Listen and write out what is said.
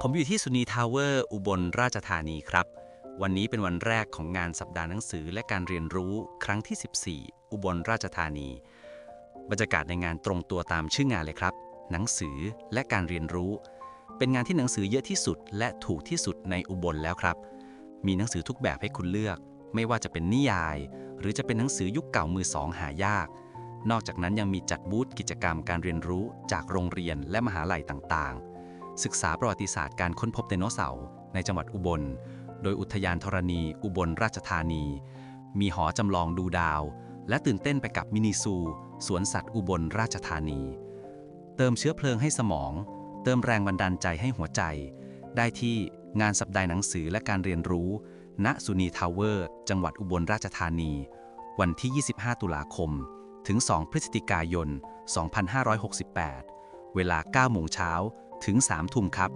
ผมอยู่ที่สุนีทาวเวอร์อุบลราชธานีครับ วันนี้เป็นวันแรกของงานสัปดาห์หนังสือและการเรียนรู้ครั้งที่ 14 อุบลราชธานี บรรยากาศในงานตรงตัวตามชื่องานเลยครับ หนังสือและการเรียนรู้ เป็นงานที่หนังสือเยอะที่สุด และถูกที่สุดในอุบลแล้วครับ มีหนังสือทุกแบบให้คุณเลือก ไม่ว่าจะเป็นนิยาย หรือจะเป็นหนังสือยุคเก่ามือสองหายาก นอกจากนั้นยังมีจัดบูธกิจกรรมการเรียนรู้จากโรงเรียนและมหาลัยต่างๆ ศึกษาประวัติศาสตร์การค้นพบไดโนเสาร์ในจังหวัดอุบล โดยอุทยานธรณี อุบลราชธานี มีหอจำลองดูดาว และตื่นเต้นไปกับมินิซูสวนสัตว์อุบลราชธานี เติมเชื้อเพลิงให้สมอง เติมแรงบันดาลใจให้หัวใจ ได้ที่งานสัปดาห์หนังสือและการเรียนรู้ ณสุนีทาวเวอร์ จังหวัดอุบลราชธานี วันที่ 25 ตุลาคม ถึง 2 พฤศจิกายน 2568 เวลา 9 โมงเช้า ถึง3ทุ่มครับ